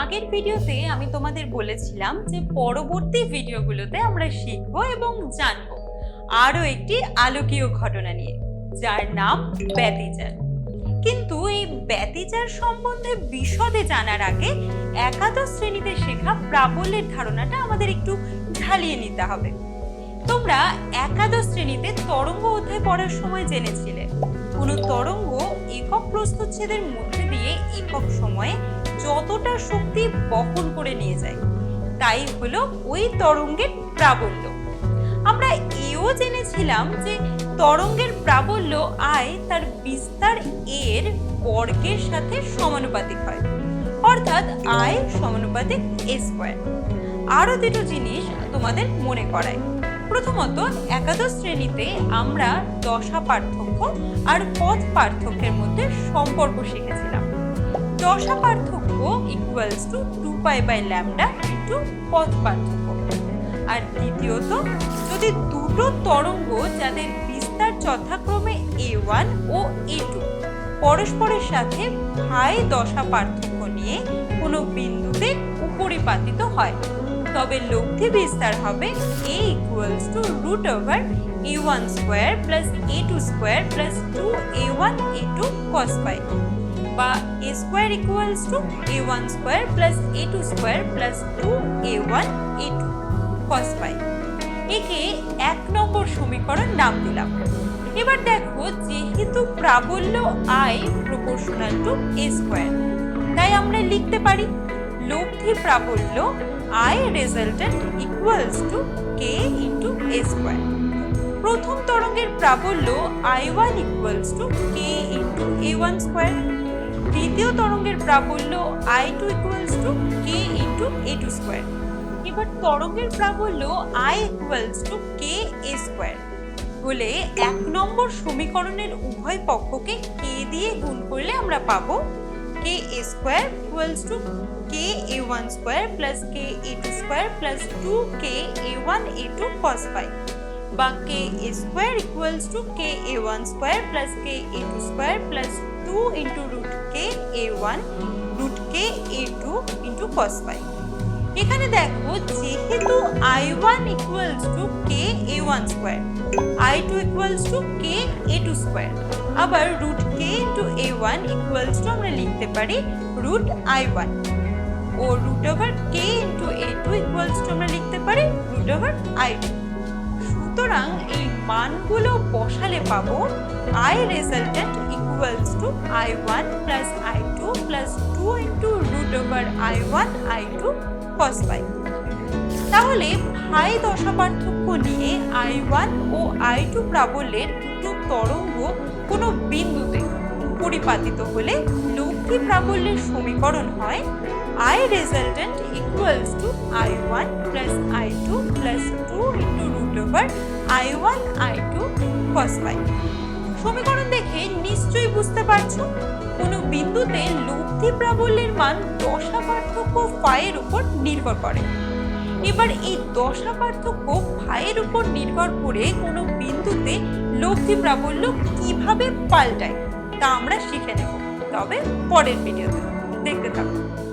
আগের ভিডিওতে আমি তোমাদের বলেছিলাম যে পরবর্তী ভিডিওগুলোতে আমরা শিখব এবং জানব আরও একটি আলোকীয় ঘটনা নিয়ে, যার নাম ব্যতিচার কিন্তু এই ব্যতিচার সম্বন্ধে বিশদে জানার আগে একাদশ শ্রেণীতে শেখা প্রাবল্যের ধারণাটা আমাদের একটু ঢালিয়ে নিতে হবে। তোমরা একাদশ শ্রেণীতে তরঙ্গ অধ্যায় পড়ার সময় জেনেছিলে। কোনো তরঙ্গ একক প্রস্তুচ্ছেদের মধ্যে দিয়ে একক সময়ে যতটা শক্তি বহন করে নিয়ে যায়, তাই হলো ওই তরঙ্গের প্রাবল্য। আমরা এও জেনেছিলাম যে তরঙ্গের প্রাবল্য আয় তার বিস্তার এর বর্গের সাথে সমানুপাতিক হয়। অর্থাৎ আয় সমানুপাতিক এ স্কোয়ার। আরও দুটো জিনিস তোমাদের মনে করায় প্রথমত, একাদশ শ্রেণীতে আমরা দশা পার্থক্য আর পথ পার্থক্যের মধ্যে সম্পর্ক শিখেছিলাম। দশা পার্থক্য equals to two pi by lambda into পথ পার্থক্য। আর দ্বিতীয়ত, যদি দুটো তরঙ্গ যাদের বিস্তার যথাক্রমে এ ওয়ান ও এ টু পরস্পরের সাথে ভাই দশা পার্থক্য নিয়ে কোনো বিন্দুতে উপরিপাতিত হয়, তবে লব্ধি বিস্তার হবে A equals to root over A one square plus A two square plus two A one A two cos pi বা A square equals to A one square plus A two square plus two A one A two cos pi. একে এক নম্বর সমীকরণ নাম দিলাম। এবার দেখো যেহেতু প্রাবল্য I proportional to a square তাই আমরা লিখতে পারি লব্ধি প্রাবল্য I resultant equals to k into A square প্রথম তরঙ্গের প্রাবল্য I one equals to K into A one square. দ্বিতীয় তরঙ্গের প্রাবল্য I two equals to K into A two square. এবার তরঙ্গের প্রাবল্য I equals to K A square হলে এক নম্বর সমীকরণের উভয় পক্ষকে কে দিয়ে গুণ করলে আমরা পাবো k a square equals to k a one square plus k a two square plus two k a one a two cos pi বা k a square equals to k a one square plus k a two square plus two into root k a one root k a two into cos pi এখানে দেখো যেহেতু I one equals to k a one square I two equals to k a two square আবার root k into a one equals to আমরা লিখতে পারি root I one O root over k into a two equals to আমরা লিখতে পারি root over I two সুতরাং এই মানগুলো বসালে পাবো I resultant equals to I one plus I two plus two into root over I one I two cos pi তাহলে ভাই দশা পার্থক্য নিয়ে আই ওয়ান ও আই টু প্রাবল্যের দুটো তরঙ্গ, কোনো বিন্দুতে পরিপাতিত হলে লক্ষ্মী প্রাবল্যের সমীকরণ হয় I resultant equals to I one plus I two plus two into root over I one I two cos pi সমীকরণ দেখে নিশ্চয়ই বুঝতে পারছ? কোনো বিন্দুতে লব্ধি প্রাবল্যের মান দশা পার্থক্য ফাইয়ের উপর নির্ভর করে। এবার এই দশা পার্থক্য ফাইয়ের উপর নির্ভর করে কোনো বিন্দুতে লব্ধি প্রাবল্য কীভাবে পাল্টায়, তা আমরা শিখে নেব। তবে পরের ভিডিওতে। দেখতে থাকুন।